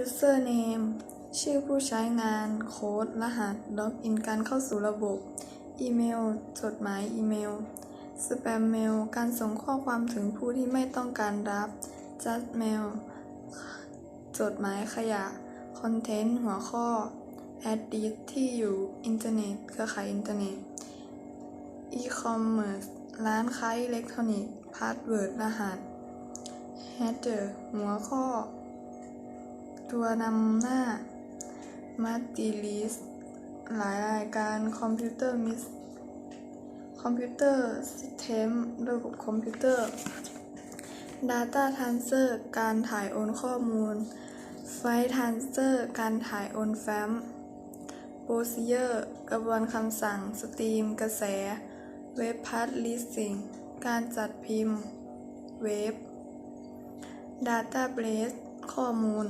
username ชื่อผู้ใช้งานโค้ด รหัส ล็อกอินการเข้าสู่ระบบ อีเมล จดหมายอีเมล สแปมเมล การส่งข้อความถึงผู้ที่ไม่ต้องการรับ just mail จดหมายขยะ คอนเทนต์ หัวข้อ address ที่อยู่อินเทอร์เน็ต เครือข่ายอินเทอร์เน็ต e-commerce ร้านค้าอิเล็กทรอนิกส์ พาสเวิร์ด รหัส header หัวข้อ ตัวนำหน้า multi list หลายรายการคอมพิวเตอร์มิสคอมพิวเตอร์ซิสเทมระบบคอมพิวเตอร์ Data Transfer การถ่ายโอนข้อมูล File Transfer การถ่ายโอนแฟ้ม Procedure กระบวนคำสั่ง สตรีม กระแส เว็บพัดลิสซิ่งการจัดพิมพ์ เว็บ Database ข้อมูล